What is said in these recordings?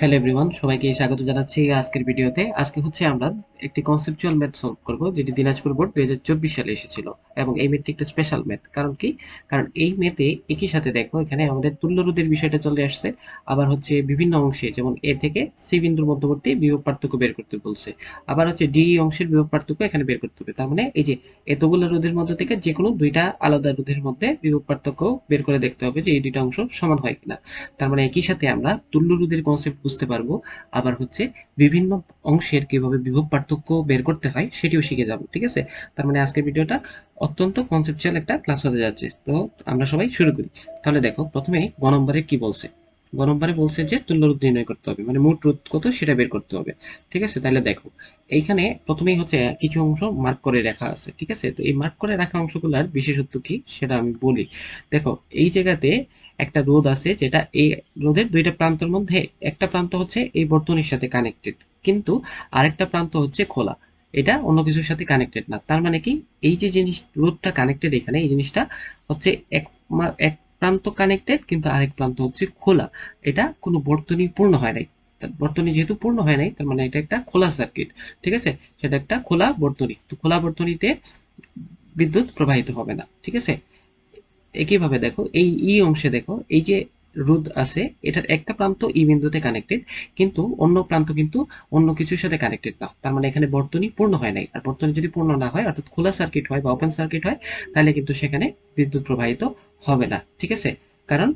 Hello everyone সবাইকে স্বাগত জানাচ্ছি আজকের ভিডিওতে। আজকে হচ্ছে আমরা একটি কনসেপচুয়াল ম্যাথ সলভ করব, যেটি দিনাজপুর বোর্ড দুই সালে এসেছিল। এবং এই ম্যাথটি একটা স্পেশাল ম্যাথ কারণ কি? কারণ এই ম্যাথে একই সাথে দেখো, এখানে আমাদের তুল্যরোধের বিষয়টা চলে আসছে, আবার হচ্ছে বিভিন্ন অংশে, যেমন এ থেকে সি বিন্দুর মধ্যবর্তী বিভব পার্থক্য বের করতে বলছে। আবার হচ্ছে ডি অংশের বিভব পার্থক্য এখানে বের করতে হবে। তার মানে এই যে এতগুলো রোধের মধ্যে থেকে যে কোনো দুইটা আলাদা রোধের মধ্যে বিভব পার্থক্য বের করে দেখতে হবে যে এই দুইটা অংশ সমান হয় কিনা। তার মানে একই সাথে আমরা তুল্য রোধের কনসেপ্ট বুঝতে পারব। আবার হচ্ছে বিভিন্ন অংশের কীভাবে বিভব পার্থক্য বের করতে হয় সেটিও শিখে যাব, ঠিক আছে? তার মানে আজকের ভিডিওটা অত্যন্ত কনসেপচুয়াল একটা ক্লাস হতে যাচ্ছে। তো আমরা সবাই শুরু করি। তাহলে দেখো, প্রথমে গ নম্বরে কি বলছে? গ নম্বরে বলছে যে তুল্য রোধ নির্ণয় করতে হবে মানে মোট রোধ কত সেটা বের করতে হবে। ঠিক আছে? তাহলে দেখো, এইখানে প্রথমেই হচ্ছে কিছু অংশ মার্ক করে রাখা আছে, ঠিক আছে? তো এই মার্ক করে রাখা অংশগুলোর বিশেষত্ব কি সেটা আমি বলি। দেখো, এই জায়গাতে একটা রোধ আছে যেটা এই রোধের দুইটা প্রান্তের মধ্যে, একটা প্রান্ত হচ্ছে এই বর্তনীর সাথে কানেক্টেড কিন্তু আরেকটা প্রান্ত হচ্ছে খোলা। এটা অন্য কিছুর সাথে কানেক্টেড না। তার মানে কি? এই যে জিনিস রোধটা কানেক্টেড এখানে, এই জিনিসটা হচ্ছে এক এক প্রান্ত কানেক্টেড কিন্তু আরেক প্রান্ত হচ্ছে খোলা। এটা কোনো বর্তনী পূর্ণ হয় নাই। বর্তনী যেহেতু পূর্ণ হয় নাই, তার মানে এটা একটা খোলা সার্কিট ঠিক আছে? সেটা একটা খোলা বর্তনী। তো খোলা বর্তনীতে বিদ্যুৎ প্রবাহিত হবে না, ঠিক আছে? একইভাবে দেখো, এই ই অংশে দেখো, এই যে রোধ আছে, এটার একটা প্রান্ত ই বিন্দুতে কানেক্টেড কিন্তু অন্য প্রান্ত কিন্তু অন্য কিছুর সাথে কানেক্টেড না। তার মানে এখানে বর্তনী পূর্ণ হয় নাই। আর বর্তনী যদি পূর্ণ না হয়, অর্থাৎ খোলা সার্কিট হয় বা ওপেন সার্কিট হয়, তাহলে কিন্তু সেখানে বিদ্যুৎ প্রবাহিত হবে না। ঠিক আছে? কারণ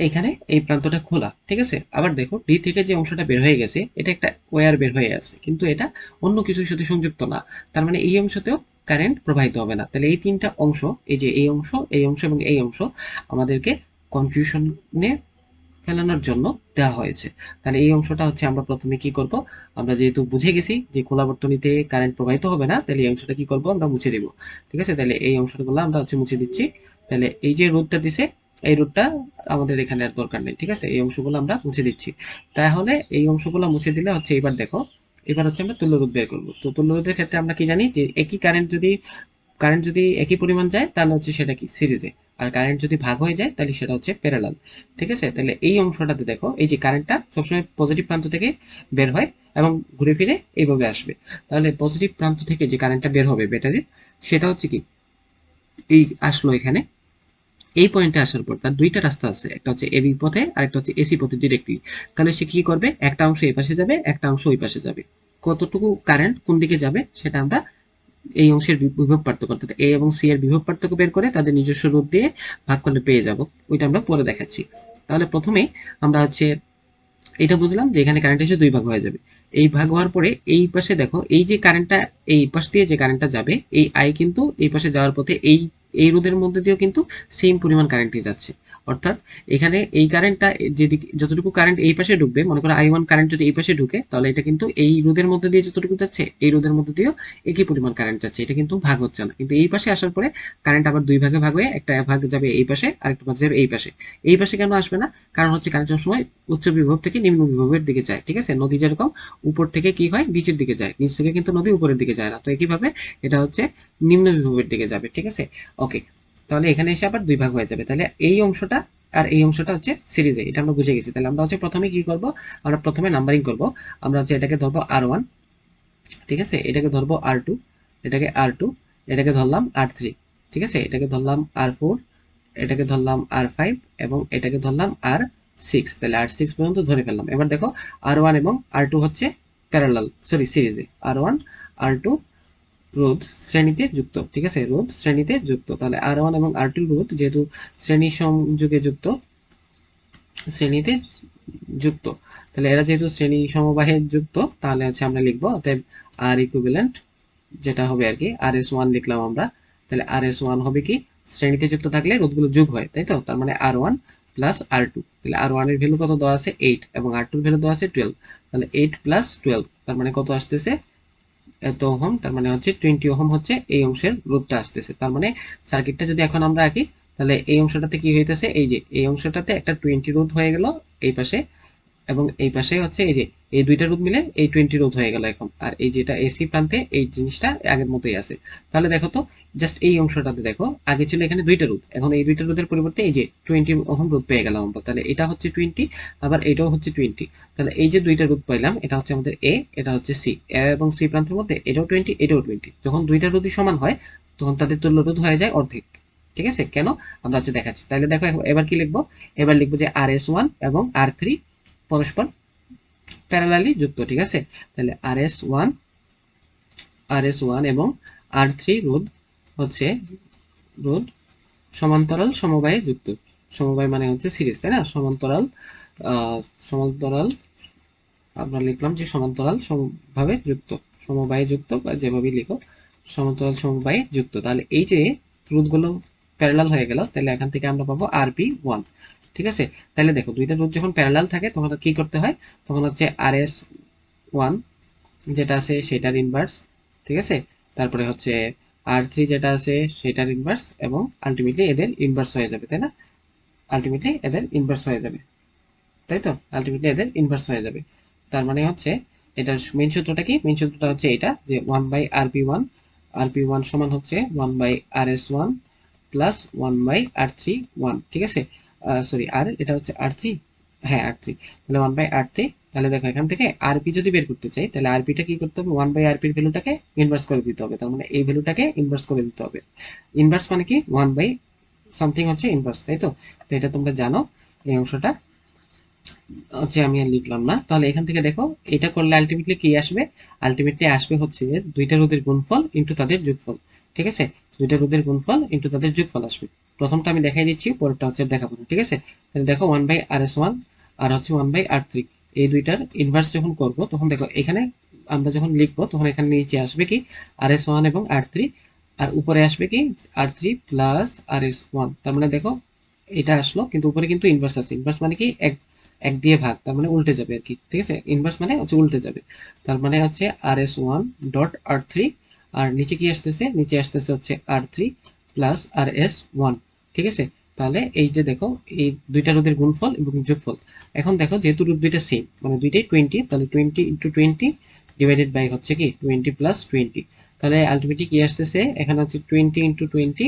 এখানে এই প্রান্তটা খোলা। ঠিক আছে? আবার দেখো ডি থেকে যে অংশটা বের হয়ে গেছে, এটা একটা ওয়্যার বের হয়ে আছে, কিন্তু এটা অন্য কিছুর সাথে সংযুক্ত না। তার মানে এই অংশতেও কারেন্ট প্রবাহিত হবে না। তাহলে এই তিনটা অংশ, এই যে এই অংশ এই অংশ এবং এই অংশ আমাদেরকে কনফিউশনে ফেলানোর জন্য দেওয়া হয়েছে। তাহলে এই অংশটা হচ্ছে আমরা প্রথমে কি করব? আমরা যেহেতু বুঝে গেছি যে খোলা বর্তনীতে কারেন্ট প্রবাহিত হবে না, তাহলে এই অংশটা কি করব? আমরা মুছে দেব। ঠিক আছে? তাহলে এই অংশগুলো আমরা হচ্ছে মুছে দিচ্ছি। তাহলে এই যে রোধটা দিছে, এই রোধটা আমাদের এখানে আর দরকার নেই, ঠিক আছে? এই অংশগুলো আমরা মুছে দিচ্ছি। তাহলে এই অংশগুলো মুছে দিলে হচ্ছে এবার দেখো, এবার হচ্ছে আমরা তুল্য রোধ বের করব। তো তুল্য রোধের ক্ষেত্রে আমরা কি জানি যে একই কারেন্ট যদি কারেন্ট যদি একই পরিমাণ যায়, তাহলে হচ্ছে সেটা কি? সিরিজে আর কারেন্ট যদি ভাগ হয়ে যায়, তাহলে সেটা হচ্ছে প্যারালাল ঠিক আছে? তাহলে এই অংশটাতে দেখো, এই যে কারেন্টটা সবসময় পজিটিভ প্রান্ত থেকে বের হয় এবং ঘুরে ফিরে এইভাবে আসবে। তাহলে পজিটিভ প্রান্ত থেকে যে কারেন্টটা বের হবে ব্যাটারির সেটা হচ্ছে কি? এই আসলো এখানে। এই পয়েন্টে আসার পর তার দুইটা রাস্তা আছে, একটা হচ্ছে এবি পথে আর একটা হচ্ছে এসি পথে ডিরেক্টলি তাহলে সে কি করবে? একটা অংশ এই পাশে যাবে, একটা অংশ ওই পাশে যাবে। কতটুকু কারেন্ট কোন দিকে যাবে, সেটা আমরা এই অংশের বিভব পার্থক্য, অর্থাৎ এ এবং সি এর বিভব পার্থক্য বের করে তাদের নিজস্ব রূপ দিয়ে ভাগ করলে পেয়ে যাব। ওইটা আমরা পরে দেখাচ্ছি। তাহলে প্রথমে আমরা হচ্ছে এটা বুঝলাম যে এখানে কারেন্ট এসে দুই ভাগ হয়ে যাবে। এই ভাগ হওয়ার পরে এই পাশে দেখো, এই যে কারেন্টটা এই পাশ দিয়ে যে কারেন্টটা যাবে, এই আই কিন্তু এই পাশে যাওয়ার পথে এই এই রোধের মধ্যে দিয়েও কিন্তু সেম পরিমাণ কারেন্টই যাচ্ছে। অর্থাৎ এখানে এই কারেন্টটা যেদিকে যতটুকু কারেন্ট এই পাশে ঢুকবে, মনে করো আই ওয়ান কারেন্ট যদি এই পাশে ঢুকে, তাহলে এটা কিন্তু এই রোধের মধ্যে দিয়ে যতটুকু যাচ্ছে, এই রোধের মধ্যে দিয়েও একই পরিমাণ কারেন্ট যাচ্ছে। এটা কিন্তু ভাগ হচ্ছে না। কিন্তু এই পাশে আসার পরে কারেন্ট আবার দুই ভাগে ভাগ হয়ে একটা ভাগ যাবে এই পাশে আর একটা ভাগ যাবে এই পাশে। এই পাশে কেন আসবে না? কারণ হচ্ছে কারেন্ট সময় উচ্চ বিভব থেকে নিম্ন বিভবের দিকে যায়, ঠিক আছে? নদী যেরকম উপর থেকে কি হয়? নিচের দিকে যায়। নিচ থেকে কিন্তু নদী উপরের দিকে যায় না। তো একইভাবে এটা হচ্ছে নিম্ন বিভবের দিকে যাবে, ঠিক আছে? ওকে তাহলে এখানে এসে আবার দুই ভাগ হয়ে যাবে। তাহলে এই অংশটা আর এই অংশটা হচ্ছে সিরিজে এটা আমরা বুঝে গেছি। তাহলে আমরা হচ্ছে প্রথমে কি করব? আমরা প্রথমে নাম্বারিং করব। আমরা হচ্ছে এটাকে ধরবো আর ওয়ান ঠিক আছে? এটাকে ধরবো আর টু এটাকে আর টু এটাকে ধরলাম আর থ্রি ঠিক আছে? এটাকে ধরলাম আর ফোর এটাকে ধরলাম আর ফাইভ এবং এটাকে ধরলাম আর সিক্স তাহলে আর সিক্স পর্যন্ত ধরে ফেললাম। এবার দেখো আর ওয়ান এবং আর টু হচ্ছে প্যারালাল সরি সিরিজে আর ওয়ান আর টু রোধ শ্রেণীতে যুক্ত, ঠিক আছে? রোধ শ্রেণীতে যুক্ত। তাহলে আর ওয়ান এবং আর টু রোধ যেহেতু শ্রেণি সংযোগে যুক্ত, শ্রেণীতে যুক্ত। তাহলে এরা যেহেতু শ্রেণি সমবাহে যুক্ত, তাহলে হচ্ছে আমরা লিখব, অতএব আর ইকুইভ্যালেন্ট যেটা হবে আর কি আর এস ওয়ান লিখলাম আমরা। তাহলে আর এস ওয়ান হবে কি? শ্রেণীতে যুক্ত থাকলে রোধগুলো যোগ হয়, তাই তো? তার মানে R one plus R two তাহলে আর ওয়ানের ভ্যালু কত দেওয়া আছে? এইট এবং আর টুর ভ্যালু দেওয়া আছে টুয়েলভ তাহলে এইট প্লাস টুয়েলভ তার মানে কত আসতেছে? এত ওহম, তার মানে হচ্ছে টোয়েন্টি ওহম হচ্ছে এই অংশের রোধটা আসতেছে। তার মানে সার্কিটটা যদি এখন আমরা আঁকি, তাহলে এই অংশটাতে কি হইতেছে? এই যে, এই অংশটাতে একটা টোয়েন্টি রোধ হয়ে গেল, এই পাশে এবং এই পাশে হচ্ছে এই যে, এই দুইটা রোধ মিলে এই টোয়েন্টি রোধ হয়ে গেল এখন। আর এই যেটা এসি প্রান্তে, এই জিনিসটা আগের মতোই আছে। তাহলে দেখো তো জাস্ট এই অংশটাতে দেখো, আগে ছিল এখানে দুইটা রোধ। এখন এই দুইটা রোধের পরিবর্তে এই যে টোয়েন্টি ওহম রোধ পেয়ে গেলাম আমরা। তাহলে এটা হচ্ছে টোয়েন্টি আবার এটাও হচ্ছে টোয়েন্টি তাহলে এই যে দুইটা রোধ পাইলাম, এটা হচ্ছে আমাদের এ এটা হচ্ছে সি এ এবং সি প্রান্তের মধ্যে এটাও টোয়েন্টি এটাও টোয়েন্টি যখন দুইটা রোধই সমান হয়, তখন তাদের তুল্য রোধ হয়ে যায় অর্ধেক। ঠিক আছে? কেন? আমরা হচ্ছে দেখাচ্ছি। তাহলে দেখো, এবার কি লিখব? এবার লিখব যে আর এস ওয়ান এবং আর থ্রি পরস্পর প্যারালালি যুক্ত, ঠিক আছে? তাহলে R S one R S one এবং আর থ্রি রোদ হচ্ছে রোধ সমান্তরাল সমবায়ে যুক্ত। সমবায় মানে হচ্ছে সিরিজ, তাই না? সমান্তরাল সমান্তরাল, আমরা লিখলাম যে সমান্তরাল ভাবে যুক্ত। সমবায়ে যুক্ত বা যেভাবেই লিখো, সমান্তরাল সমবায়ে যুক্ত। তাহলে এই যে রোধগুলো প্যারালাল হয়ে গেল, তাহলে এখান থেকে আমরা পাবো আর পি ওয়ান ঠিক আছে? তাহলে দেখো, দুইটা রোধ যখন প্যারালাল থাকে, তখন কি করতে হয়? তখন হচ্ছে আর এস ওয়ান যেটা আছে সেটার ইনভার্স ঠিক আছে? তারপরে হচ্ছে আর থ্রি যেটা আছে সেটার ইনভার্স এবং আলটিমেটলি এদের ইনভার্স হয়ে যাবে, তাই না? আলটিমেটলি এদের ইনভার্স হয়ে যাবে, তাই তো? আলটিমেটলি এদের ইনভার্স হয়ে যাবে। তার মানে হচ্ছে এটার মেন সূত্রটা কি? মেন সূত্রটা হচ্ছে এটা, যে one by R P one R P one সমান হচ্ছে one by R S one plus one by R three one ঠিক আছে? সরি আর এটা হচ্ছে আর থ্রি হ্যাঁ আর থ্রি তাহলে ওয়ান বাই আর থ্রি তাহলে দেখো এখান থেকে আরপি যদি বের করতে চাই, তাহলে আরপিটা কি করতে হবে? ওয়ান বাই আরপির ভ্যালুটাকে ইনভার্স করে দিতে হবে। তার মানে এই ভ্যালুটাকে ইনভার্স করে দিতে হবে। ইনভার্স মানে কি? ওয়ান বাই সামথিং হচ্ছে ইনভার্স তাই তো? তো এটা তোমরা জানো এই অংশটা। হচ্ছে আমি আর লিখলাম না। তাহলে এখান থেকে দেখো, এটা করলে আলটিমেটলি কি আসবে? আলটিমেটলি আসবে হচ্ছে দুইটা রোধের গুণফল ইন্টু তাদের যোগফল। ঠিক আছে? দুইটা রোধের গুণফল ইন্টু তাদের যোগফল আসবে। প্রথমটা আমি দেখাই দিচ্ছি, পরেরটা হচ্ছে দেখাবো ঠিক আছে? তাহলে দেখো one by R S one R হচ্ছে ওয়ান বাই আর থ্রি এই দুইটার ইনভার্স যখন করব, তখন দেখো এখানে আমরা যখন লিখব, তখন এখানে নিচে আসবে কি আর এস ওয়ান এবং আর থ্রি আর উপরে আসবে কি R three plus R S one তার মানে দেখো এটা আসলো, কিন্তু উপরে কিন্তু ইনভার্স আছে ইনভার্স মানে কি এক এক দিয়ে ভাগ, তার মানে উল্টে যাবে আর কি, ঠিক আছে? ইনভার্স মানে হচ্ছে উল্টে যাবে, তার মানে হচ্ছে R S one dot R three আর নিচে কি আসতেছে? নিচে আসতেছে হচ্ছে R three plus R S one ঠিক আছে? তাহলে এই যে দেখো, এই দুইটা রোধের গুণফল এবং যোগফল। এখন দেখো যেহেতু রোধ দুইটা সেম মানে দুইটাই টোয়েন্টি তাহলে twenty into twenty divided by হচ্ছে কি টোয়েন্টি প্লাস টোয়েন্টি তাহলে আলটিমেটলি কি আসতেছে? এখানে হচ্ছে টোয়েন্টি ইন্টু টোয়েন্টি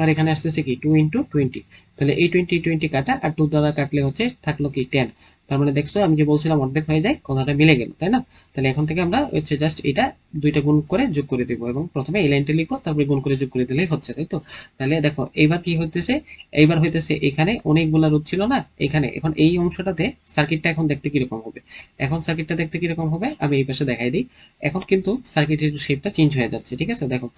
আর এখানে আসতেছে কি টু ইন্টু টোয়েন্টি তাহলে এই টোয়েন্টি টোয়েন্টি কাটা আর টু দ্বারা কাটলে হচ্ছে থাকল কি টেন তার মানে দেখছ, আমি যে বলছিলাম অর্ধেক হয়ে যায়, কথাটা মিলে গেল, তাই না? তাহলে এখন থেকে আমরা হচ্ছে জাস্ট এটা দুইটা গুণ করে যোগ করে দেবো এবং প্রথমে এই লাইনটা লিখব, তারপরে গুণ করে যোগ করে দিলেই হচ্ছে, তাই তো? তাহলে দেখো, এইবার কি হইতেছে, এইবার হইতেছে এখানে অনেকগুলা রোধ ছিল না, এখানে, এখন এই অংশটাতে সার্কিটটা এখন দেখতে কীরকম হবে? এখন সার্কিটটা দেখতে কীরকম হবে? আমি এই পাশে দেখাই দিই। এখন কিন্তু সার্কিটের শেপটা চেঞ্জ হয়ে যাচ্ছে, ঠিক আছে? দেখো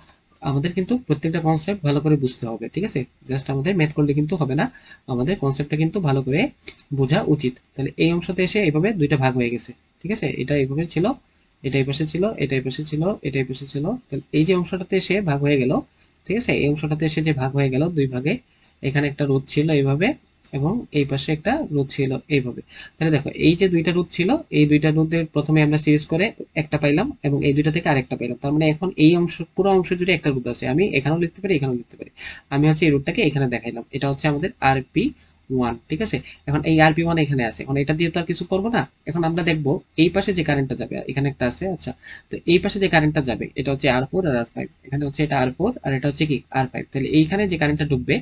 আমাদের কিন্তু প্রত্যেকটা কনসেপ্ট ভালো করে বুঝতে হবে, ঠিক আছে? জাস্ট আমাদের ম্যাথ করলে কিন্তু হবে না। আমাদের কনসেপ্টটা কিন্তু ভালো করে বোঝা উচিত। তাহলে এই অংশতে এসে এইভাবে দুইটা ভাগ হয়ে গেছে, ঠিক আছে? এটা এইভাবে ছিল, এটা এই পাশে ছিল, এটা এই পাশে ছিল, এটা এই পাশে ছিল। তাহলে এই যে অংশটাতে এসে ভাগ হয়ে গেল, ঠিক আছে? এই অংশটাতে এসে যে ভাগ হয়ে গেল দুই ভাগে, এখানে একটা রোধ ছিল এইভাবে এবং এই পাশে একটা রোধ ছিল এইভাবে। তাহলে দেখো, এই যে দুইটা রোধ ছিল, এই দুইটা রোধের প্রথমে আমরা সিরিজ করে একটা পাইলাম এবং এই দুইটা থেকে আরেকটা পাইলাম। তার মানে এখন এই অংশ, পুরো অংশ জুড়ে একটা রোধ আছে। আমি এখানেও লিখতে পারি, এখানেও লিখতে পারি। আমি হচ্ছে এই রোধটাকে এখানে দেখাইলাম। এটা হচ্ছে আমাদের আরপি ওয়ান ঠিক আছে? এখন এই আরপি ওয়ান এখানে আছে। এখন এটা দিয়ে তো আর কিছু করব না। এখন আমরা দেখব এই পাশে যে কারেন্টটা যাবে, এখানে একটা আছে আচ্ছা। তো এই পাশে যে কারেন্টটা যাবে, এটা হচ্ছে আর ফোর আর আর ফাইভ এখানে হচ্ছে এটা আর ফোর আর এটা হচ্ছে কি? আর ফাইভ তাহলে এইখানে যে কারেন্টটা ঢুকবে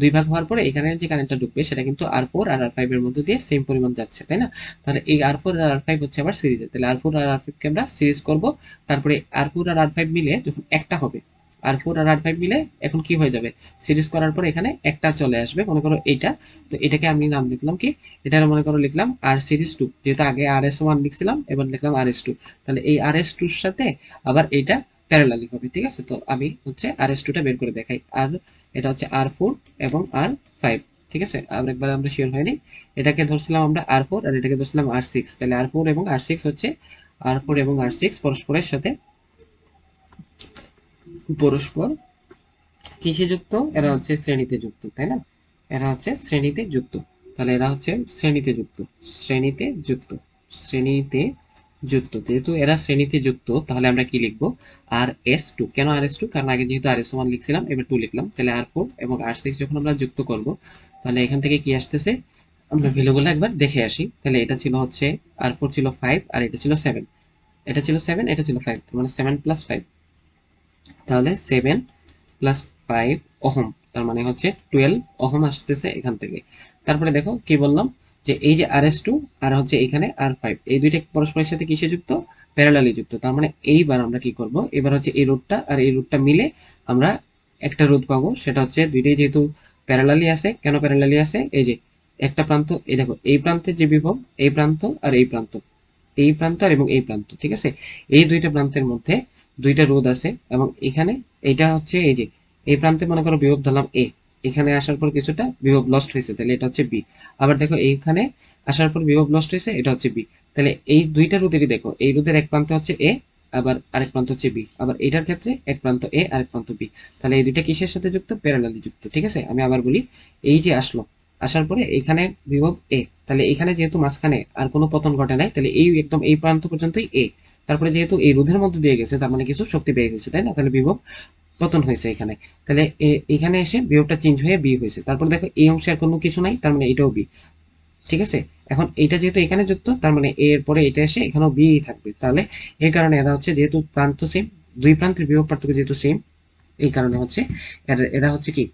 দুই ভাগ হওয়ার পরে এখানে যে কারেন্টটা ঢুকবে, সেটা কিন্তু আর ফোর আর আর ফাইভ এর মধ্যে দিয়ে সেম পরিমাণ যাচ্ছে, তাই না? তাহলে এই আর ফোর আর আর ফাইভ হচ্ছে আবার সিরিজে তাহলে আর ফোর আর আর ফাইভকে আমরা সিরিজ করব। তারপরে আর ফোর আর আর ফাইভ মিলে যখন একটা হবে আর ফোর আর আর ফাইভ মিলে এখন কি হয়ে যাবে? সিরিজ করার পর এখানে একটা চলে আসবে, মনে করো এইটা। তো এটাকে আমি নাম লিখলাম কি? এটা মনে করো লিখলাম আর সিরিজ টু যেহেতু আগে আর এস ওয়ান লিখছিলাম, এবার লিখলাম আর এস টু তাহলে এই আর এস টুর সাথে আবার এইটা প্যারালালি হবে, ঠিক আছে? তো আমি হচ্ছে আর এস টুটা বের করে দেখাই। আর এটা হচ্ছে আর ফোর এবং আর ফাইভ ঠিক আছে? আর একবার আমরা শিওর হয়নি। এটাকে ধরছিলাম আমরা আর ফোর আর এটাকে ধরছিলাম আর সিক্স তাহলে আর ফোর এবং আর সিক্স হচ্ছে আর ফোর এবং আর সিক্স পরস্পরের সাথে পরস্পর কিসে যুক্ত? এরা হচ্ছে শ্রেণীতে যুক্ত, তাই না? এরা হচ্ছে শ্রেণীতে যুক্ত। তাহলে এরা হচ্ছে শ্রেণীতে যুক্ত। শ্রেণীতে যুক্ত। শ্রেণীতে যুক্ত। যেহেতু এরা শ্রেণীতে যুক্ত, তাহলে আমরা কি লিখব? R S two. কেন আর এস টু? কারণ আগে যেহেতু আর এস ওয়ান লিখছিলাম, এবার টু লিখলাম। তাহলে আর ফোর এবং আর সিক্স যখন আমরা যুক্ত করব, তাহলে এখান থেকে কি আসতেছে? আমরা ভ্যালুগুলো একবার দেখে আসি। তাহলে এটা ছিল হচ্ছে আর ফোর ছিল ফাইভ আর এটা ছিল সেভেন। এটা ছিল সেভেন, এটা ছিল ফাইভ। মানে সেভেন প্লাস ফাইভ। তাহলে সেভেন প্লাস ফাইভ অহম। তার মানে হচ্ছে টুয়েলভ অহম আসতেছে এখান থেকে। তারপরে দেখো কি বললাম? যে এই যে আর এস টু আর হচ্ছে এখানে আর ফাইভ এই দুইটা পরস্পরের সাথে কিসে যুক্ত? প্যারালালি যুক্ত। তার মানে এইবার আমরা কি করব? এবার হচ্ছে এই রোডটা আর এই রোডটা মিলে আমরা একটা রোদ পাবো। সেটা হচ্ছে দুইটাই যেহেতু প্যারালালি আছে, কেন প্যারালালি আছে? এই যে একটা প্রান্ত, এই দেখো, এই প্রান্তের যে বিভব, এই প্রান্ত আর এই প্রান্ত। এই প্রান্ত আর এবং এই প্রান্ত, ঠিক আছে? এই দুইটা প্রান্তের মধ্যে দুইটা রোদ আছে এবং এখানে এইটা হচ্ছে এই যে, এই প্রান্তে মনে করো বিভব ধরলাম এ এখানে আসার পর কিছুটা বিভব লস্ট হয়েছে, তাহলে এটা হচ্ছে বি আবার দেখো এইখানে আসার পর বিভব লস্ট হয়েছে, এটা হচ্ছে বি তাহলে এই দুইটা রোদেরই দেখো, এই রোদের এক প্রান্ত হচ্ছে এ আবার আরেক প্রান্ত হচ্ছে বি আবার এটার ক্ষেত্রে এক প্রান্ত এ আরেক প্রান্ত বি তাহলে এই দুইটা কিসের সাথে যুক্ত? প্যারালালি যুক্ত, ঠিক আছে? আমি আবার বলি, এই যে আসলো, আসার পরে এখানে বিভব এ তাহলে এখানে যেহেতু মাঝখানে আর কোনো পতন ঘটে নাই, তাহলে এই একদম এই প্রান্ত পর্যন্তই এ তারপরে যেহেতু এই রোধের মধ্যে দিয়ে গেছে, তার মানে কিছু শক্তি পেয়ে গেছে, তাই না? তাহলে বিভব পতন হয়েছে এখানে। তাহলে এখানে এসে বিভবটা চেঞ্জ হয়ে বি হয়েছে। তারপর দেখো এই অংশে আর কোনো কিছু নাই, তার মানে এটাও বি ঠিক আছে? এখন এটা যেহেতু এখানে যুক্ত, তার মানে এর পরে এটা এসে এখানেও বি থাকবে। তাহলে এই কারণে এরা হচ্ছে যেহেতু প্রান্ত সেম দুই প্রান্তের বিভব পার্থক্য যেহেতু সেম এই কারণে হচ্ছে এরা হচ্ছে কি?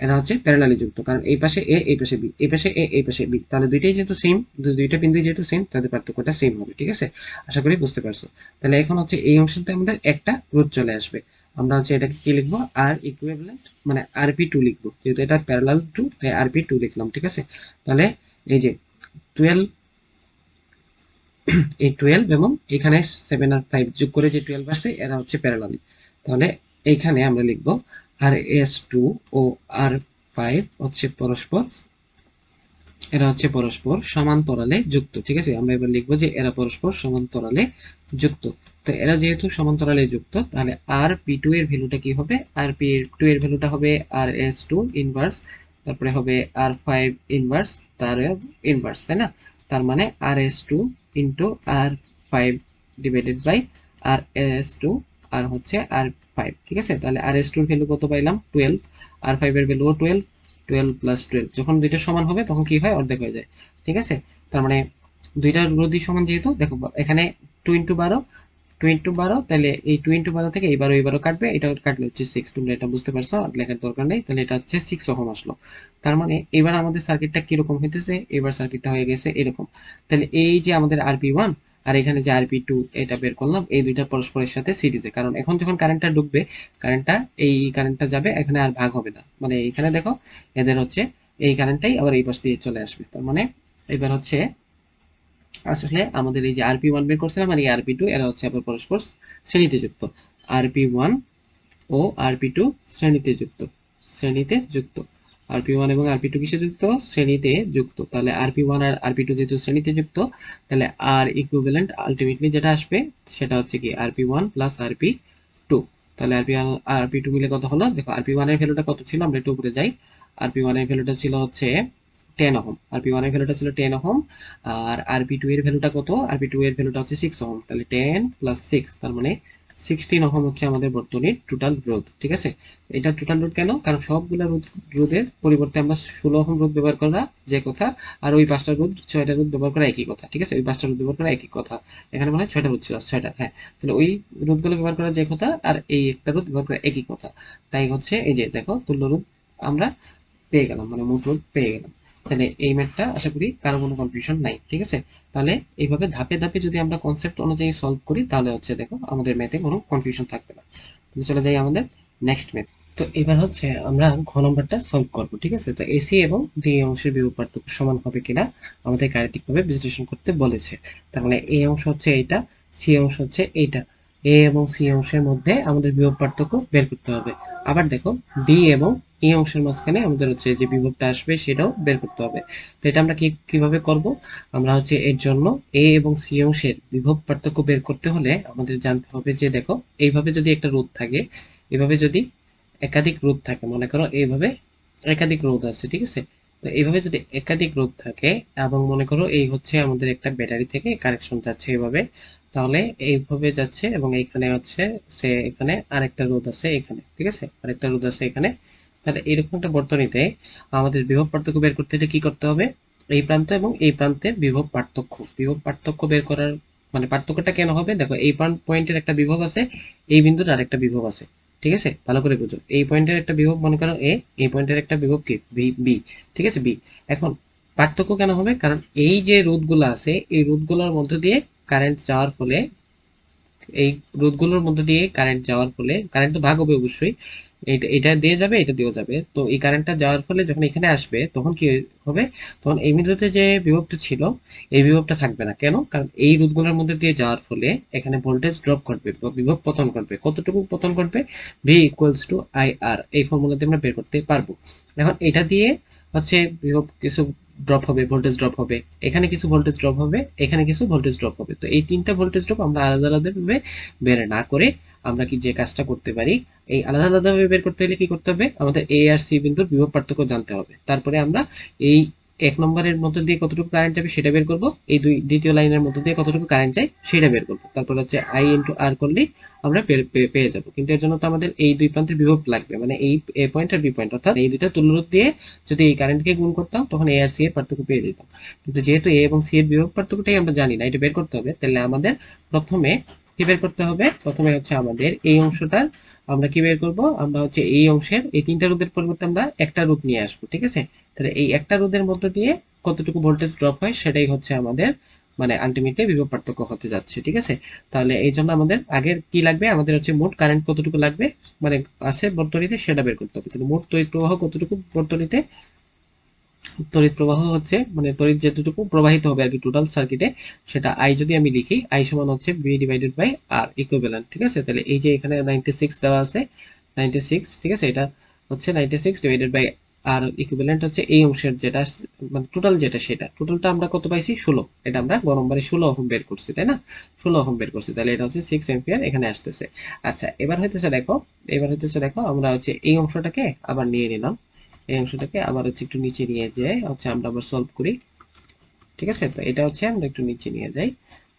এরা হচ্ছে প্যারালালি যুক্ত। কারণ এই পাশে এ এই পাশে বি এই পাশে এ এই পাশে বি তাহলে দুইটাই যেহেতু সেম দুইটা বিন্দু যেহেতু সেম তাদের পার্থক্যটা সেম হবে। ঠিক আছে? আশা করি বুঝতে পারছ। তাহলে এখন হচ্ছে এই অংশটাতে আমাদের একটা রোধ চলে আসবে। আমরা হচ্ছে এটাকে কি লিখব? আর ইকুইভ্যালেন্ট মানে আরপি টু লিখব। যেহেতু এটা প্যারালাল টু তাই আরপি টু লিখলাম, ঠিক আছে? তাহলে এই যে টুয়েলভ এই টুয়েলভ এবং এখানে সেভেন আর ফাইভ যোগ করে যে টুয়েলভ আসছে এরা হচ্ছে প্যারালালি তাহলে এইখানে আমরা লিখব আর এস টু ও আর ফাইভ হচ্ছে পরস্পর, এরা হচ্ছে পরস্পর সমান্তরালে যুক্ত, ঠিক আছে? আমরা এবার লিখব যে এরা পরস্পর সমান্তরালে যুক্ত। তো এরা যেহেতু সমান্তরালে যুক্ত, তাহলে আর পি টু এর ভ্যালুটা কি হবে? আর পি টু এর ভ্যালুটা হবে আর এস টু ইনভার্স তারপরে হবে আর ফাইভ ইনভার্স তার ইনভার্স তাই না? তার মানে R S two into R five divided by R S two আর হচ্ছে আর ফাইভ ঠিক আছে? তাহলে আর এস টুর ভ্যালু কত পাইলাম? টুয়েলভ আর ফাইভের ভ্যালুও টুয়েলভ টুয়েলভ প্লাস টুয়েলভ যখন দুইটা সমান হবে, তখন কি হয়? অর্ধেক হয়ে যায়, ঠিক আছে? তার মানে দুইটা রোধই সমান যেহেতু, দেখো, এখানে টু ইন্টু বারো টু ইন্টু বারো, তাহলে এই টু বারো থেকে এই বারো বারো কাটবে। এটা কাটলে হচ্ছে সিক্স তোমরা এটা বুঝতে পারছ লেখার দরকার নেই, তাহলে এটা হচ্ছে সিক্স ওহম আসলো। তার মানে এবার আমাদের সার্কিটটা কীরকম হইতেছে? এবার সার্কিটটা হয়ে গেছে এরকম। তাহলে এই যে আমাদের আরপি ওয়ান আর এখানে যে আরপি টু এটা বের করলাম, এই দুইটা পরস্পরের সাথে সিরিজে। কারণ এখন যখন কারেন্টটা ঢুকবে কারেন্টটা এই কারেন্টটা যাবে, এখানে আর ভাগ হবে না। মানে এখানে দেখো, এদের হচ্ছে এই কারেন্টটাই আবার এই পাশ দিয়ে চলে আসবে। তার মানে এবার হচ্ছে আসলে আমাদের এই যে আরপি ওয়ান বের করছিলাম আর এই আরপি টু এরা হচ্ছে আবার পরস্পর শ্রেণীতে যুক্ত আরপি ওয়ান ও আরপি টু শ্রেণীতে যুক্ত শ্রেণীতে যুক্ত আরপি ওয়ান এবং আরপি টু কিসে যুক্ত শ্রেণীতে যুক্ত তাহলে আরপি ওয়ান আর আরপি টু যেহেতু শ্রেণীতে যুক্ত তাহলে আর ইকুইভ্যালেন্ট আলটিমেটলি যেটা আসবে সেটা হচ্ছে কি R P one plus R P two তাহলে R P one R P two মিলে কত হলো দেখো আরপি ওয়ানের ভ্যালুটা কত ছিল আমরা একটু উপরে যাই আরপি ওয়ানের ভ্যালুটা ছিল হচ্ছে টেন ওহম আরপি ওয়ানের ভ্যালুটা ছিল টেন ওহম আর আরপি টু এর ভ্যালুটা কত? আর আরপি টু এর ভ্যালুটা হচ্ছে সিক্স ওহম তাহলে টেন প্লাস সিক্স তার মানে সিক্সটিন ওহম হচ্ছে আমাদের বর্তনীর টোটাল রোধ, ঠিক আছে? এটা টোটাল রোধ কেন? কারণ সবগুলো রোধ, রোধের পরিবর্তে আমরা ষোলো ওহম রোধ ব্যবহার করা যে কথা, আর ওই পাঁচটা রোধ ছয়টা রোধ ব্যবহার করা একই কথা, ঠিক আছে? ওই পাঁচটা রোধ ব্যবহার করা একই কথা। এখানে মানে ছয়টা রোধ ছিল, ছয়টা হ্যাঁ। তাহলে ওই রোধগুলো ব্যবহার করা যে কথা, আর এই একটা রোধ ব্যবহার করা একই কথা। তাই হচ্ছে এই যে দেখো, তুল্য রোধ আমরা পেয়ে গেলাম মানে মোট রোধ পেয়ে গেলাম। তাহলে এই ম্যাথটা আশা করি কারও কোনো কনফিউশন নাই, ঠিক আছে? তাহলে এইভাবে ধাপে ধাপে যদি আমরা কনসেপ্ট অনুযায়ী সলভ করি, তাহলে হচ্ছে দেখো আমাদের ম্যাথে কোনো কনফিউশন থাকবে না। চলে যাই আমাদের নেক্সট ম্যাথ তো এবার হচ্ছে আমরা ঘ নম্বরটা সলভ করব, ঠিক আছে? তো এসি এবং ডি অংশের বিভব পার্থক্য সমান হবে কিনা আমাদের গাণিতিকভাবে বিশ্লেষণ করতে বলেছে। তার মানে এ অংশ হচ্ছে এইটা সি অংশ হচ্ছে এইটা। এ এবং সি অংশের মধ্যে আমাদের বিভব পার্থক্য বের করতে হবে। আবার দেখো ডি এবং এই অংশের মাঝখানে আমাদের হচ্ছে যে বিভবটা আসবে সেটাও বের করতে হবে। তো এটা আমরা কি, কীভাবে করব? আমরা হচ্ছে এর জন্য এ এবং সি অংশের বিভব পার্থক্য বের করতে হলে আমাদের জানতে হবে যে দেখো, এইভাবে যদি একটা রোধ থাকে এভাবে যদি একাধিক রোধ থাকে, মনে করো এইভাবে একাধিক রোধ আছে, ঠিক আছে? তো এইভাবে যদি একাধিক রোধ থাকে এবং মনে করো এই হচ্ছে আমাদের একটা ব্যাটারি থেকে কানেকশন যাচ্ছে এইভাবে তাহলে এইভাবে যাচ্ছে এবং এইখানে হচ্ছে সে এখানে আরেকটা রোধ আছে এখানে, ঠিক আছে? আরেকটা রোধ আছে এখানে। তাহলে এরকম একটা বর্তনীতে আমাদের বিভব পার্থক্য বের করতে হলে কি করতে হবে? এই প্রান্ত এবং এই প্রান্তের বিভব পার্থক্য। বিভব পার্থক্য বের করার মানে পার্থক্যটা কেন হবে? দেখো, এই পয়েন্টের একটা বিভব আছে, এই বিন্দুর আর একটা বিভব আছে, ঠিক আছে? ভালো করে বুঝো। এই পয়েন্টের একটা বিভব, মনে করো এ এই পয়েন্টের একটা বিভব কি? বি ঠিক আছে? বি এখন পার্থক্য কেন হবে? কারণ এই যে রোধগুলো আছে, এই রোধগুলোর মধ্যে দিয়ে কারেন্ট যাওয়ার ফলে, এই রোধগুলোর মধ্যে দিয়ে কারেন্ট যাওয়ার ফলে কারেন্ট তো ভাগ হবে অবশ্যই এটা এটা দিয়ে যাবে, এটা দিয়েও যাবে। তো এই কারেন্টটা যাওয়ার ফলে যখন এখানে আসবে, তখন কি হবে? তখন এই বিন্দুতে যে বিভবটা ছিল, এই বিভবটা থাকবে না। কেন? কারণ এই রোধগুলোর মধ্যে দিয়ে যাওয়ার ফলে এখানে ভোল্টেজ ড্রপ করবে বিভব পতন করবে কতটুকু পতন করবে V equals to I R এই ফর্মুলাতে আমরা বের করতে পারব। এখন এটা দিয়ে হচ্ছে বিভব কিছু ড্রপ হবে ভোল্টেজ ড্রপ হবে। এখানে কিছু ভোল্টেজ ড্রপ হবে, এখানে কিছু ভোল্টেজ ড্রপ হবে। তো এই তিনটা ভোল্টেজ ড্রপ আমরা আলাদা আলাদাভাবে বের না করে আমরা কি যে কাজটা করতে পারি, এই আলাদা আলাদাভাবে বের করতে হলে কি করতে হবে? আমাদের এ আর সি বিন্দুর বিভব পার্থক্য জানতে হবে। তারপরে আমরা এই এক নম্বরের মধ্যে দিয়ে কতটুকু কারেন্ট যাবে সেটা বের করব। এই দুই দ্বিতীয় লাইনের মধ্যে দিয়ে কতটুকু কারেন্ট যায় সেটা বের করব। তারপর হচ্ছে আই ইন্টু আর করলেই আমরা পেয়ে যাব। কিন্তু এর জন্য তো আমাদের এই দুই প্রান্তের বিভব লাগবে। মানে এই এ পয়েন্ট আর বি পয়েন্ট অর্থাৎ এই দুইটা তুলরোধ দিয়ে যদি এই কারেন্টকে গুণ করতাম তখন এ আর সি এর পার্থক্য পেয়ে যেতাম। কিন্তু যেহেতু এ এবং সি এর বিভব পার্থক্যটাই আমরা জানি না, এটা বের করতে হবে, তাহলে আমাদের প্রথমে কি বের করতে হবে? প্রথমে হচ্ছে আমাদের এই অংশটার আমরা কি বের করব? আমরা হচ্ছে এই অংশের এই তিনটা রোধের পরিবর্তে আমরা একটা রূপ নিয়ে আসব, ঠিক আছে? তাহলে এই একটা রোধের মধ্যে দিয়ে কতটুকু ভোল্টেজ ড্রপ হয় সেটাই হচ্ছে আমাদের মানে আলটিমেটলি বিভব পার্থক্য হতে যাচ্ছে, ঠিক আছে? তাহলে এই জন্য আমাদের আগের কি লাগবে? আমাদের হচ্ছে মোট কারেন্ট কতটুকু লাগবে? মানে আছে বর্তনীতে সেটা বের করতে হবে। তাহলে মোট তড়িৎ প্রবাহ কতটুকু বর্তনীতে? তড়িৎ প্রবাহ হচ্ছে মানে তড়িৎ যেটুকু প্রবাহিত হবে আর কি টোটাল সার্কিটে সেটা আই যদি আমি লিখি আই সমান হচ্ছে V divided by R equivalent ঠিক আছে? তাহলে এই যে এখানে নাইনটি সিক্স দেওয়া আছে নাইনটি সিক্স ঠিক আছে? এটা হচ্ছে ninety six divided by R equivalent হচ্ছে এই অংশের যেটা মানে টোটাল যেটা সেটা। টোটালটা আমরা কত পাইছি? ষোলো। এটা আমরা গ নম্বরে ষোলো অহম বের করছি, তাই না? ষোলো অহম বের করছি। তাহলে এটা হচ্ছে সিক্স এম্পিয়ার এখানে আসতেছে। আচ্ছা এবার হইতেছে দেখো, এবার হইতেছে দেখো, আমরা হচ্ছে এই অংশটাকে আবার নিয়ে নিলাম। এই অংশটাকে আবার হচ্ছে একটু নিচে নিয়ে যাই, হচ্ছে আমরা আবার সলভ করি। ঠিক আছে? তো এটা হচ্ছে আমরা একটু নিচে নিয়ে যাই।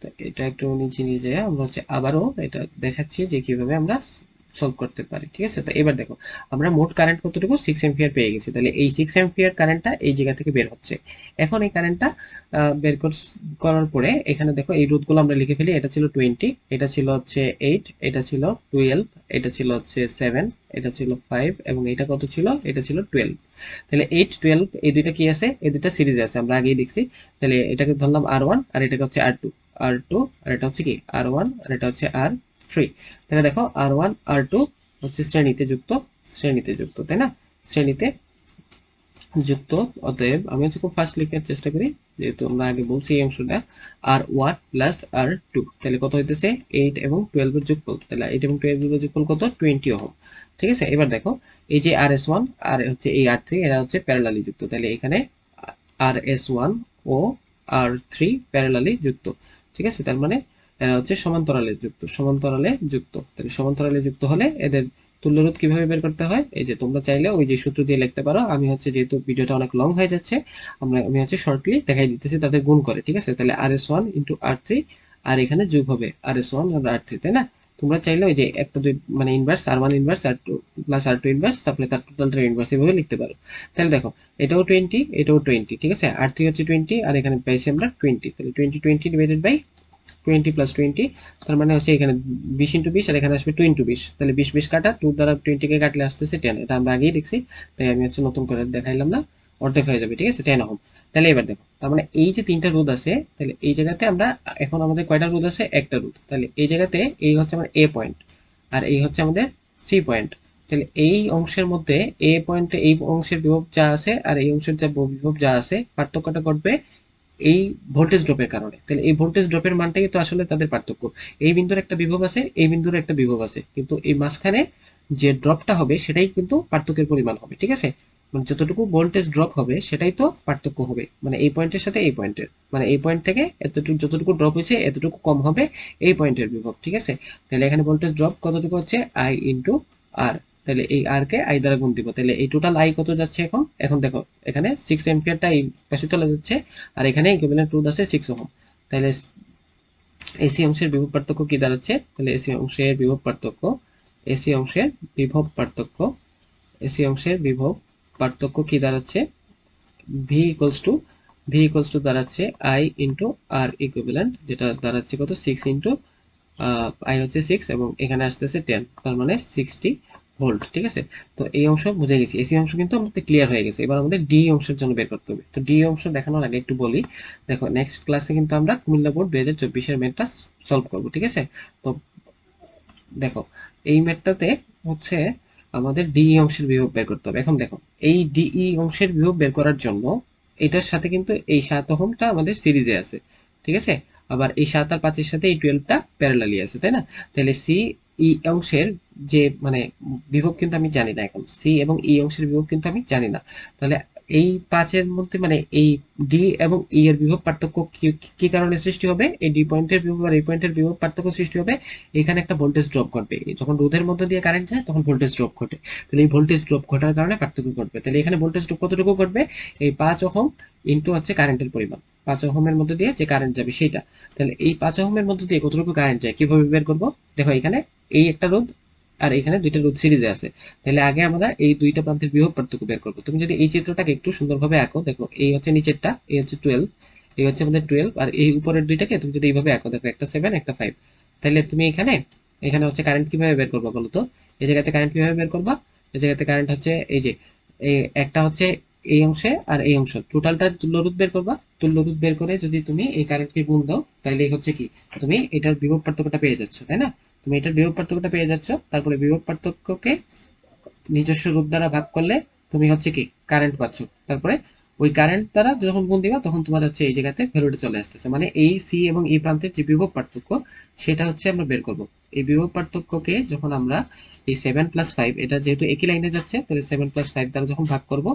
তো এটা একটু নিচে নিয়ে যাই, আমরা হচ্ছে আবারও এটা দেখাচ্ছি যে কীভাবে আমরা সলভ করতে পারি, ঠিক আছে? তো এবার দেখো, আমরা মোট কারেন্ট কতটুকু? সিক্স এম্পিয়ার পেয়ে গেছি। তাহলে এই সিক্স এম্পিয়ার কারেন্টটা এই জায়গা থেকে বের হচ্ছে। এখন এই কারেন্টটা বের করার পরে এখানে দেখো, এই রুটগুলো আমরা লিখে ফেলি, এটা ছিল টোয়েন্টি এটা ছিল হচ্ছে এইট এটা ছিল টুয়েলভ এটা ছিল হচ্ছে সেভেন এটা ছিল ফাইভ এবং এটা কত ছিল? এটা ছিল টুয়েলভ তাহলে এইট টুয়েলভ এই দুইটা কি আছে? এই দুইটা সিরিজে আছে, আমরা আগেই দেখছি। তাহলে এটাকে ধরলাম আর ওয়ান আর এটাকে হচ্ছে আর টু আর টু আর এটা হচ্ছে কি? আর ওয়ান আর এটা হচ্ছে আর থ্রি তাহলে দেখো আর ওয়ান আর টু হচ্ছে শ্রেণীতে যুক্ত শ্রেণীতে যুক্ত, তাই না? শ্রেণীতে যুক্ত, অতএব আমি হচ্ছে খুব ফার্স্ট লিখার চেষ্টা করি, যেহেতু আমরা আগে বলছি এই অংশটা R one plus R two তাহলে কত হইতেছে? এইট এবং টুয়েলভের যোগফল। তাহলে এইট এবং টুয়েলভের যোগফল কত? Twenty ohm. ঠিক আছে? এবার দেখো, এই যে আর এস ওয়ান আর হচ্ছে এই আর থ্রি এরা হচ্ছে প্যারালালি যুক্ত। তাহলে এখানে আর এস ওয়ান ও আর থ্রি প্যারালালি যুক্ত। ঠিক আছে? তার মানে এরা হচ্ছে সমান্তরালে যুক্ত সমান্তরালে যুক্ত। তাহলে সমান্তরালে যুক্ত হলে এদের তুল্যরোধ কীভাবে বের করতে হয়? এই যে তোমরা চাইলে ওই যে সূত্র দিয়ে লিখতে পারো। আমি হচ্ছে যেহেতু ভিডিওটা অনেক লং হয়ে যাচ্ছে, আমরা, আমি হচ্ছে শর্টলি দেখাই দিতেছি তাদের গুণ করে, ঠিক আছে? তাহলে R S one into R three আর এখানে যোগ হবে আর এস ওয়ান আর আর থ্রি তাই না? তোমরা চাইলে ওই যে একটা দুই মানে inverse R one inverse R two plus R two inverse তারপরে তার টোটালটা ইনভার্স এভাবে লিখতে পারো। তাহলে দেখো, এটাও টোয়েন্টি এটাও টোয়েন্টি ঠিক আছে? আর থ্রি হচ্ছে টোয়েন্টি আর এখানে পাইছি আমরা টোয়েন্টি তাহলে twenty twenty divided by twenty plus twenty তার মানে হচ্ছে এখানে বিশ ইন্টু বিশ আর এখানে আসবে টু ইন্টু বিশ। তাহলে বিশ বিশ কাটা টু দ্বারা টোয়েন্টিকে কাটলে আসতেছে টেন এটা আমরা আগেই দেখছি, তাই আমি হচ্ছে নতুন করে দেখাইলাম না, অর্ধেক হয়ে যাবে, ঠিক আছে? Ten ohm. তাহলে এবার দেখো, তার মানে এই যে তিনটা রোধ আছে, তাহলে এই জায়গাতে আমরা এখন আমাদের কয়টা রোধ আছে? একটা রোধ। তাহলে এই জায়গাতে এই হচ্ছে আমার এ পয়েন্ট আর এই হচ্ছে আমাদের সি পয়েন্ট তাহলে এই অংশের মধ্যে এ পয়েন্টে এই অংশের বিভব যা আছে আর এই অংশের যা বিভব যা আছে, পার্থক্যটা ঘটবে এই ভোল্টেজ ড্রপের কারণে। তাহলে এই ভোল্টেজ ড্রপের মানটাই তো আসলে তাদের পার্থক্য। এই বিন্দুর একটা বিভব আছে, এই বিন্দুর একটা বিভব আছে। কিন্তু এই মাঝখানে যে ড্রপটা হবে, সেটাই কিন্তু পার্থক্যের পরিমাণ হবে, ঠিক আছে? মানে যতটুকু ভোল্টেজ ড্রপ হবে, সেটাই তো পার্থক্য হবে। মানে এই পয়েন্টের সাথে এই পয়েন্টের। মানে এই পয়েন্ট থেকে এতটুকু, যতটুকু ড্রপ হয়েছে, এতটুকু কম হবে এই পয়েন্টের বিভব, ঠিক আছে? তাহলে এখানে ভোল্টেজ ড্রপ কতটুকু হচ্ছে? আই ইন্টু আর তাহলে এই আর কে আই দ্বারা গুণ দিব। তাহলে এই টোটাল আই কত যাচ্ছে এখন? এখন দেখো, এখানে সিক্স এম্পিয়ারটা এই পাশে চলে যাচ্ছে, আর এখানে ইকুইভ্যালেন্ট রোধ আছে সিক্স ওহম। তাহলে এসি অংশের বিভব পার্থক্য কি দাঁড়াচ্ছে? তাহলে এসি অংশের বিভব পার্থক্য এসি অংশের বিভব পার্থক্য এসি অংশের বিভব পার্থক্য কি দাঁড়াচ্ছে? V equals to V equals to দাঁড়াচ্ছে আই ইন্টু আর ইকুইভ্যালেন্ট যেটা দাঁড়াচ্ছে কত? সিক্স ইন্টু আই হচ্ছে সিক্স এবং এখানে আসতেছে টেন তার মানে সিক্সটি ভোল্ট ঠিক আছে? তো এই অংশ বুঝে গেছি। এসি অংশ কিন্তু আমাদের ক্লিয়ার হয়ে গেছে। এবার আমাদের ডি অংশের জন্য বের করতে হবে। তো ডি অংশ দেখানোর আগে একটু বলি। দেখো নেক্সট ক্লাসে কিন্তু আমরা কুমিল্লা বোর্ড দুই হাজার চব্বিশের ম্যাথটা সলভ করব, ঠিক আছে? তো দেখো, এই ম্যাথটাতে হচ্ছে আমাদের ডিই অংশের বিভব বের করতে হবে। এখন দেখো, এই ডিই অংশের বিভব বের করার জন্য এটার সাথে কিন্তু এই সাত ওহমটা আমাদের সিরিজে আছে, ঠিক আছে? আবার এই সাত আর পাঁচের সাথে এই টুয়েলভটা প্যারালালি আছে, তাই না? তাহলে সি ই অংশের যে মানে বিভব কিন্তু আমি জানি না এখন। সি এবং ই অংশের বিভব কিন্তু আমি জানি না। তাহলে এই পাঁচের মধ্যে মানে এই ডি এবং ই এর বিভব পার্থক্য কি- কারণে সৃষ্টি হবে? এই ডি পয়েন্টের বিভব আর এই পয়েন্টের বিভব পার্থক্য সৃষ্টি হবে। এখানে একটা ভোল্টেজ ড্রপ ঘটবে। যখন রোধের মধ্যে দিয়ে কারেন্ট যায়, তখন ভোল্টেজ ড্রপ ঘটে। তাহলে এই ভোল্টেজ ড্রপ ঘটার কারণে পার্থক্য ঘটবে। তাহলে এখানে ভোল্টেজ ড্রপ কতটুকু ঘটবে? এই পাঁচ ওহম ইন্টু হচ্ছে কারেন্টের পরিমাণ। পাঁচ ওহমের মধ্যে দিয়ে যে কারেন্ট যাবে, সেইটা। তাহলে এই পাঁচ ওহমের মধ্যে দিয়ে কতটুকু কারেন্ট যায়? কীভাবে বের করব? দেখো এখানে এই একটা রোধ আর এখানে দুইটা রোধ সিরিজে আছে। তাহলে আগে আমরা এই দুইটা প্রান্তের বিভব পার্থক্য বের করব। তুমি যদি এই চিত্রটাকে একটু সুন্দরভাবে আঁকো, দেখো, এই হচ্ছে নিচেরটা, এই হচ্ছে টুয়েলভ এই হচ্ছে আমাদের টুয়েলভ আর এই উপরের দুইটাকে তুমি যদি এইভাবে আঁকো, দেখো, একটা সেভেন একটা ফাইভ তাহলে তুমি এখানে এখানে হচ্ছে কারেন্ট কীভাবে বের করবা বলো তো? এই জায়গাতে কারেন্ট কীভাবে বের করবা? এই জায়গাতে কারেন্ট হচ্ছে এই যে, এই একটা হচ্ছে এই অংশে আর এই অংশ। টোটালটা তুল্যরোধ বের করবা। তুল্যরোধ বের করে যদি তুমি এই কারেন্টকে গুণ দাও, তাহলে হচ্ছে কি? তুমি এটার বিভব পার্থক্যটা পেয়ে যাচ্ছ, তাই না? তুমি এটার বিভব পার্থক্যটা পেয়ে যাচ্ছ। তারপরে বিভব পার্থক্যকে নিজস্ব রূপ দ্বারা ভাগ করলে তুমি হচ্ছে কি কারেন্ট পাচ্ছ। তারপরে ওই কারেন্ট দ্বারা যখন গুণ দিবা, তখন তোমার হচ্ছে এই জায়গাতে ভ্যালুটা চলে আসতেছে। মানে এই সি এবং এই প্রান্তের যে বিভব পার্থক্য, সেটা হচ্ছে আমরা বের করব। এই বিভব পার্থক্যকে যখন আমরা এই সেভেন প্লাস ফাইভ এটা যেহেতু একই লাইনে যাচ্ছে, তাহলে সেভেন প্লাস ফাইভ দ্বারা যখন ভাগ করব,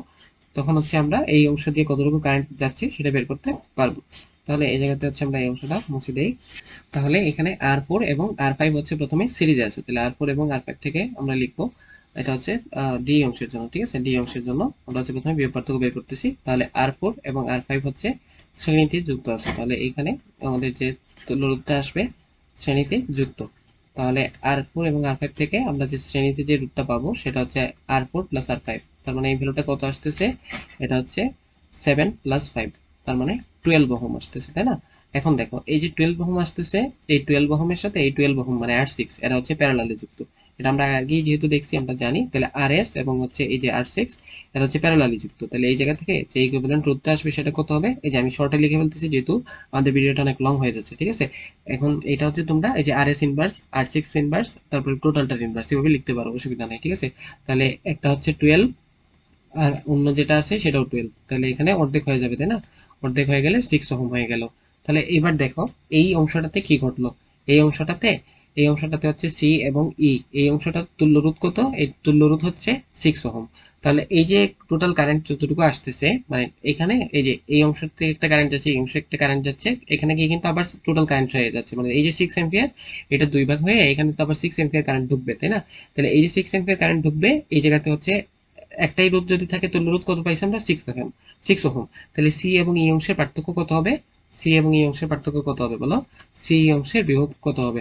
তখন হচ্ছে আমরা এই অংশ দিয়ে কতটুকু কারেন্ট যাচ্ছে, সেটা বের করতে পারব। তাহলে এই জায়গাতে হচ্ছে আমরা এই অংশটা মুছে দেই। তাহলে এখানে আর ফোর এবং আর ফাইভ হচ্ছে প্রথমে সিরিজে আছে। তাহলে আর ফোর এবং আর ফাইভ থেকে আমরা লিখব, এটা হচ্ছে ডি অংশের জন্য, ঠিক আছে? ডি অংশের জন্য আমরা হচ্ছে প্রথমে বিয়োগ পার্থক্য বের করতেছি। তাহলে আর ফোর এবং আর ফাইভ হচ্ছে শ্রেণীতে যুক্ত আছে। তাহলে এখানে আমাদের যে রূপটা আসবে, শ্রেণীতে যুক্ত। তাহলে আর ফোর এবং আর ফাইভ থেকে আমরা যে শ্রেণীতে যে রূপটা পাবো, সেটা হচ্ছে R four plus R five তার মানে এই ভ্যালুটা কত আসতেছে? এটা হচ্ছে সেভেন প্লাস ফাইভ তার মানে টুয়েলভ ওহম আসতেছে, তাই না? এখন দেখো, এই যে টুয়েলভ ওহম আসতেছে, এই টুয়েলভ ওহমের সাথে এই টুয়েলভ ওহম মানে আর সিক্স এরা হচ্ছে প্যারালালে যুক্ত। এটা আমরা আগেই যেহেতু দেখছি, আমরা জানি, তাহলে আর এস এবং হচ্ছে এই যে আর সিক্স এরা হচ্ছে প্যারালালি যুক্ত। তাহলে এই জায়গা থেকে যে ইকুইভ্যালেন্ট রোধটা আসবে, সেটা কত হবে? এই যে আমি শর্টে লিখে ফেলতেছি, যেহেতু আমাদের ভিডিওটা অনেক লং হয়ে যাচ্ছে, ঠিক আছে? এখন এটা হচ্ছে তোমরা এই যে R S inverse R six inverse তারপরে টোটালটার ইনভার্স এভাবে লিখতে পারো, অসুবিধা নেই, ঠিক আছে? তাহলে একটা হচ্ছে টুয়েলভ আর অন্য যেটা আছে, সেটাও টুয়েলভ তাহলে এখানে অর্ধেক হয়ে যাবে, তাই না? অর্ধেক হয়ে গেলে সিক্স ওহম হয়ে গেল। তাহলে এবার দেখো, এই অংশটাতে কি ঘটলো? এই অংশটাতে এই অংশটাতে হচ্ছে সি এবং ই এই অংশটা তুল্যরোধ কত? এই তুল্যরোধ হচ্ছে সিক্স ওহম তাহলে এই যে টোটাল কারেন্ট যতটুকু আসতেছে মানে এখানে এই যে, এই অংশ থেকে একটা কারেন্ট যাচ্ছে, এই অংশে একটা কারেন্ট যাচ্ছে, এখানে গিয়ে কিন্তু আবার টোটাল কারেন্ট হয়ে যাচ্ছে। মানে এই যে সিক্স এম্পিয়ার এটা দুই ভাগ হয়ে এখানে তো আবার সিক্স এম্পিয়ার কারেন্ট ঢুকবে, তাই না? তাহলে এই যে সিক্স এম্পিয়ার কারেন্ট ঢুকবে, এই জায়গাতে হচ্ছে একটাই রোধ যদি থাকে তুল্য রোধ কত পাইছি আমরা? Six ohm six ohm. তাহলে সি এবং ই অংশের পার্থক্য কত হবে? সি এবং ই অংশের পার্থক্য কত হবে বলো? সি অংশের বিভব কত হবে?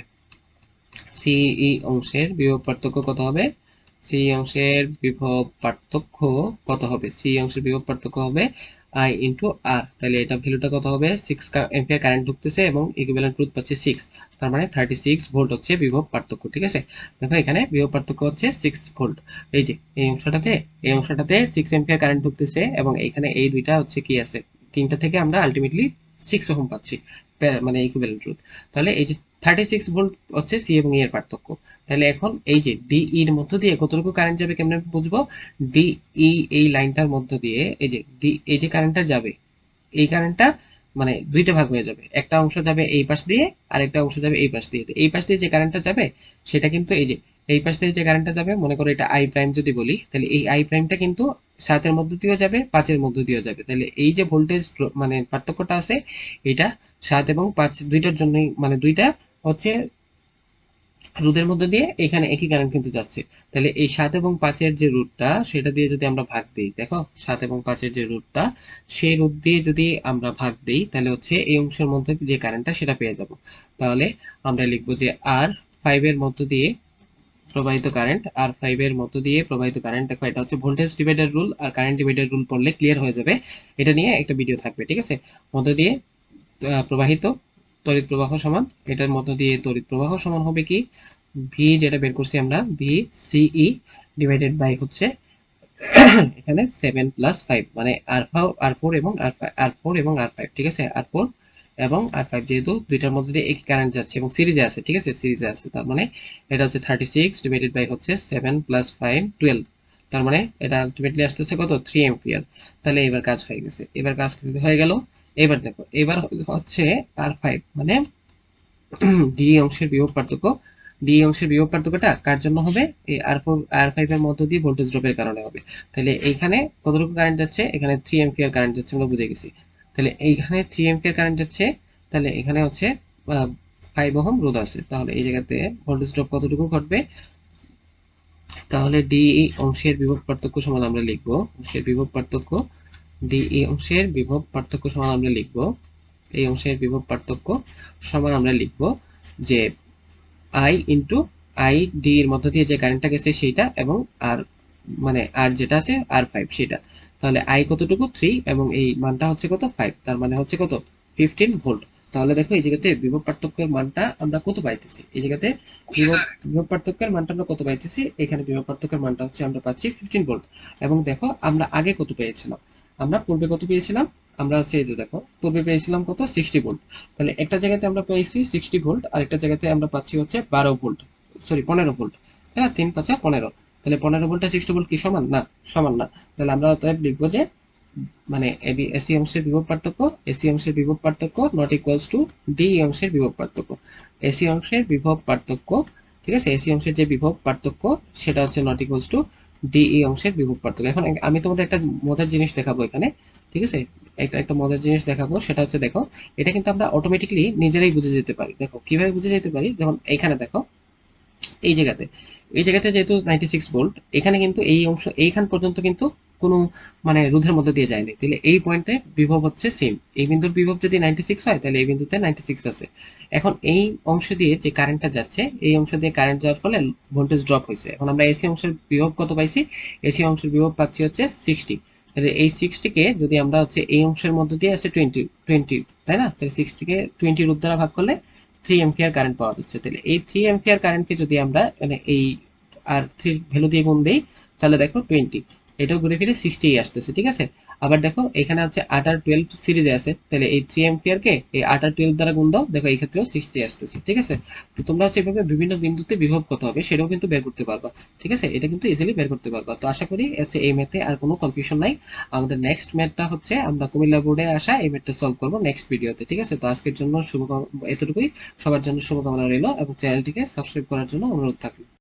সি ই অংশের বিভব পার্থক্য কত হবে? সি অংশের বিভব পার্থক্য কত হবে? সি অংশের বিভব পার্থক্য হবে আই ইন্টু আর তাহলে এটা ভ্যালুটা কত হবে? সিক্স এম্পিয়ার কারেন্ট ঢুকতেছে এবং ইকুইভ্যালেন্ট রোধ পাচ্ছে সিক্স তার মানে থার্টি সিক্স ভোল্ট হচ্ছে বিভব পার্থক্য, ঠিক আছে? দেখো এখানে বিভব পার্থক্য হচ্ছে সিক্স ভোল্ট এই যে, এই অংশটাতে এই অংশটাতে সিক্স এম্পিয়ার কারেন্ট ঢুকতেছে এবং এখানে এই দুইটা হচ্ছে কি আছে? তিনটা থেকে আমরা আলটিমেটলি সিক্স ওহম পাচ্ছি মানে ইকুইভ্যালেন্ট রোধ তাহলে এই যে থার্টি সিক্স ভোল্ট হচ্ছে সি এবং ই এর পার্থক্য। তাহলে এখন এই যে ডি এর মধ্য দিয়ে কতটুকু কারেন্ট যাবে কেমন বুঝব? ডি ই এই লাইনটার মধ্য দিয়ে এই যে ডি এই যে কারেন্টটা যাবে, এই কারেন্টটা মানে দুইটা ভাগ হয়ে যাবে। একটা অংশ যাবে এই পাশ দিয়ে আর একটা অংশ যাবে এই পাশ দিয়ে। এই পাশ দিয়ে যে কারেন্টটা যাবে, সেটা কিন্তু এই যে, এই পাশ দিয়ে যে কারেন্টটা যাবে, মনে করো এটা আই প্রাইম যদি বলি, তাহলে এই আই প্রাইমটা কিন্তু সাতের মধ্য দিয়েও যাবে, পাঁচের মধ্য দিয়েও যাবে। তাহলে এই যে ভোল্টেজ মানে পার্থক্যটা আছে, এটা সাত এবং পাঁচ দুইটার জন্যই মানে দুইটা হচ্ছে রোধের মধ্যে দিয়ে এখানে একই কারেন্ট কিন্তু যাচ্ছে। তাহলে এই সাত এবং পাঁচের যে রুটটা সেটা দিয়ে যদি আমরা ভাগ দিই, দেখো, সাত এবং পাঁচের যে রুটটা সেই রুট দিয়ে যদি আমরা ভাগ দিই, তাহলে হচ্ছে এই অংশের মধ্যে যে কারেন্টটা সেটা পেয়ে যাব। তাহলে আমরা লিখব যে আর ফাইভের মধ্য দিয়ে প্রবাহিত কারেন্ট আর ফাইভ এর মধ্য দিয়ে প্রবাহিত কারেন্ট দেখো এটা হচ্ছে ভোল্টেজ ডিভাইডার রুল আর কারেন্ট ডিভাইডার রুল পড়লে ক্লিয়ার হয়ে যাবে। এটা নিয়ে একটা ভিডিও থাকবে, ঠিক আছে? মধ্য দিয়ে প্রবাহিত তড়িৎ প্রবাহ সমান, এটার মধ্য দিয়ে তড়িৎ প্রবাহ সমান হবে কি? ভি যেটা বের করছি আমরা ভি সিই ডিভাইডেড বাই হচ্ছে এখানে সেভেন প্লাস ফাইভ মানে আর ফাও আর ফোর এবং আর আর ফোর এবং আর ফাইভ ঠিক আছে? আর ফোর এবং আর ফাইভ যেহেতু দুইটার মধ্যে দিয়ে একই কারেন্ট যাচ্ছে এবং সিরিজে আছে, ঠিক আছে? সিরিজে আছে, তার মানে এটা হচ্ছে থার্টি সিক্স ডিভাইডেড বাই হচ্ছে সেভেন প্লাস ফাইভ টুয়েলভ তার মানে এটা আলটিমেটলি আসতেছে কত? থ্রি এম্পিয়ার তাহলে এবার কাজ হয়ে গেছে। এবার কাজ হয়ে গেল। এবার দেখো, এবার হচ্ছে আর ফাইভ মানে ডি অংশের বিভব পার্থক্য। ডি অংশের বিভব পার্থক্যটা কার জন্য হবে? এই আর ফোর আর ফাইভ এর মধ্য দিয়ে ভোল্টেজ ড্রপের কারণে হবে। তাহলে এইখানে কতটুকু কারেন্ট যাচ্ছে? এখানে থ্রি এম্পিয়ার কারেন্ট যাচ্ছে, আমরা বুঝে গেছি। তাহলে এইখানে থ্রি এম্পিয়ার কারেন্ট যাচ্ছে, তাহলে এখানে হচ্ছে ফাইভ ওহম রোধ আছে। তাহলে এই জায়গাতে ভোল্টেজ ড্রপ কতটুকু ঘটবে? তাহলে ডি অংশের বিভব পার্থক্য সমান আমরা লিখব। অংশের বিভব পার্থক্য ডি অংশের বিভব পার্থক্য সমান আমরা লিখব। এই অংশের বিভব পার্থক্য সমান আমরা লিখব যে আই ইন্টু আই ডি এর মধ্য দিয়ে যে কারেন্টটা গেছে সেইটা এবং আর মানে আর যেটা আছে আর ফাইভ সেটা। তাহলে আই কতটুকু? থ্রি এবং এই মানটা হচ্ছে কত? ফাইভ তার মানে হচ্ছে কত? ফিফটিন ভোল্ট তাহলে দেখো এই জায়গাতে বিভব পার্থক্যের মানটা আমরা কত পাইতেছি? এই জায়গাতে বিভব পার্থক্যের মানটা আমরা কত পাইতেছি? এখানে বিভব পার্থক্যের মানটা হচ্ছে আমরা পাচ্ছি ফিফটিন ভোল্ট এবং দেখো আমরা আগে কত পেয়েছিলাম? আমরা পূর্বে কত পেয়েছিলাম? আমরা হচ্ছে এই যে দেখো পূর্বে পেয়েছিলাম কত? সিক্সটি ভোল্ট তাহলে একটা জায়গাতে আমরা পেয়েছি সিক্সটি ভোল্ট আর একটা জায়গাতে আমরা পাচ্ছি হচ্ছে বারো ভোল্ট সরি পনেরো ভোল্ট হ্যাঁ তিন পাঁচা পনেরো। তাহলে পনেরো ভোল্টটা সিক্সটি ভোল্ট কি সমান? না সমান না। তাহলে আমরা অতএব লিখব যে মানে এবি এসি অংশের বিভব পার্থক্য এসি অংশের বিভব পার্থক্য নট ইকুয়ালস টু ডি অংশের বিভব পার্থক্য। এসি অংশের বিভব পার্থক্য, ঠিক আছে? এসি অংশের যে বিভব পার্থক্য, সেটা হচ্ছে নট ইকুয়ালস টু ডিই অংশের বিভব পার্থক্য। এখন আমি তোমাদের একটা মজার জিনিস দেখাবো এখানে, ঠিক আছে? একটা একটা মজার জিনিস দেখাবো, সেটা হচ্ছে দেখো, এটা কিন্তু আমরা অটোমেটিকলি নিজেরাই বুঝে যেতে পারি। দেখো, কীভাবে বুঝে যেতে পারি? যেমন এইখানে দেখো এই জায়গাতে। এই জায়গাতে যেহেতু নাইনটি সিক্স ভোল্ট এখানে কিন্তু এই অংশ, এইখান পর্যন্ত কিন্তু কোনো মানে রোধের মধ্যে দিয়ে যায়নি। তাহলে এই পয়েন্টে বিভব হচ্ছে সেম এই বিন্দুর বিভব যদি নাইনটি সিক্স হয়, তাহলে এই বিন্দুতে নাইনটি সিক্স আছে। এখন এই অংশ দিয়ে যে কারেন্টটা যাচ্ছে, এই অংশ দিয়ে কারেন্ট যাওয়ার ফলে ভোল্টেজ ড্রপ হয়েছে। এখন আমরা এসি অংশের বিভব কত পাইছি? এসি অংশের বিভব পাচ্ছি হচ্ছে সিক্সটি তাহলে এই সিক্সটিকে যদি আমরা হচ্ছে এই অংশের মধ্যে দিয়ে আছে টোয়েন্টি টোয়েন্টি তাই না? তাহলে সিক্সটিকে টোয়েন্টি রুট দ্বারা ভাগ করলে থ্রি এম্পিয়ার কারেন্ট পাওয়া যাচ্ছে। তাহলে এই থ্রি এম্পিয়ার কারেন্টকে যদি আমরা মানে এই আর থ্রি ভ্যালু দিয়ে গুণ দিই, তাহলে দেখো টোয়েন্টি এটাও ঘুরে ফিরে সিক্সটি আসতেছে, ঠিক আছে? আবার দেখো, এখানে হচ্ছে আট আর টুয়েলভ সিরিজে আছে। তাহলে এই থ্রি এম্পিয়ারকে এই আট আর টুয়েলভ দ্বারা গুণ দাও, দেখো এই ক্ষেত্রেও সিক্সটি আসতেছে, ঠিক আছে? তো তোমরা হচ্ছে এভাবে বিভিন্ন বিন্দুতে বিভব কত হবে সেটাও কিন্তু বের করতে পারবা, ঠিক আছে? এটা কিন্তু ইজিলি বের করতে পারবা। তো আশা করি হচ্ছে এই ম্যাথে আর কোনো কনফিউশন নাই। আমাদের নেক্সট ম্যাথটা হচ্ছে আমরা কুমিল্লা বোর্ডে আসা এই ম্যাথটা সলভ করব নেক্সট ভিডিওতে ঠিক আছে? তো আজকের জন্য শুভকামনা এতটুকুই। সবার জন্য শুভকামনা রইল এবং চ্যানেলটিকে সাবস্ক্রাইব করার জন্য অনুরোধ থাকল।